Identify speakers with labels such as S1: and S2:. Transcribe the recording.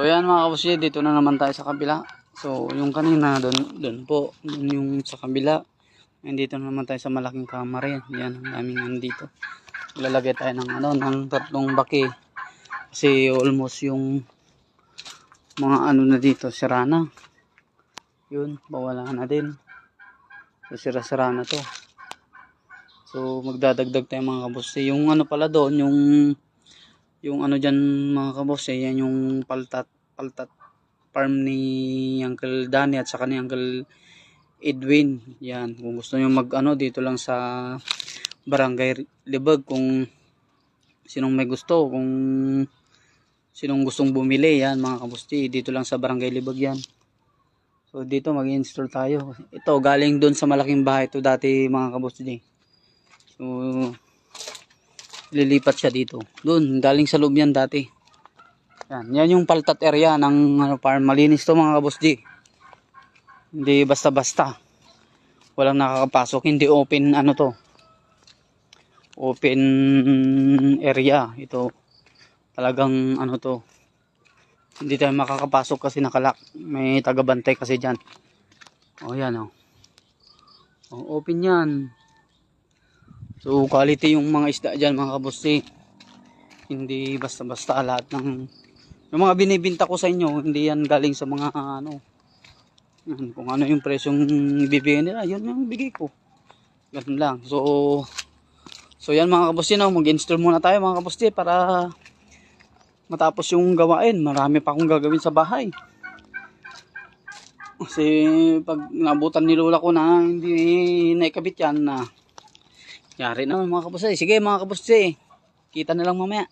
S1: So yan mga kabusye, dito na naman tayo sa kabila. So yung kanina doon doon po, doon yung sa kabila. Ngayon dito na naman tayo sa malaking kamara yan. Yan ang daming nandito. Lalagay tayo ng ano, ng tatlong baki. Kasi almost yung mga ano na dito, sira na. Yun, bawala na din. So sira-sira na to. So magdadagdag tayo mga kabusye. Yung ano pala doon, yung yung ano dyan mga kabos eh, yan yung paltat paltat farm ni Uncle Danny at saka ni Uncle Edwin yan kung gusto nyo mag ano dito lang sa barangay Libag kung sinong may gusto kung sinong gustong bumili yan mga kabusti dito lang sa barangay Libag yan so dito mag install tayo ito galing doon sa malaking bahay to dati mga kabusti so lilipat siya dito. Doon, galing sa loob yan dati. Yan, yan yung paltat area ng ano, farm. Malinis to mga kabos G. Hindi basta-basta. Walang nakakapasok. Hindi open ano to. Open area. Ito. Talagang ano to. Hindi tayo makakapasok kasi nakalak. May tagabantay kasi dyan. O yan o. O, open yan. So quality yung mga isda dyan mga kabusti. Hindi basta-basta lahat ng yung mga binibinta ko sa inyo, hindi yan galing sa mga ano. Yan, kung ano yung presyong bibigyan nila, yun yung bigay ko. Ganun lang. So So yan mga kabusti, no, mag-install muna tayo mga kabusti para matapos yung gawain. Marami pa akong gagawin sa bahay. Kasi pag nabutan ni Lola ko na hindi naikabit yan na Yari naman mga kabusay. Sige mga kabusay. Kita na lang mamaya.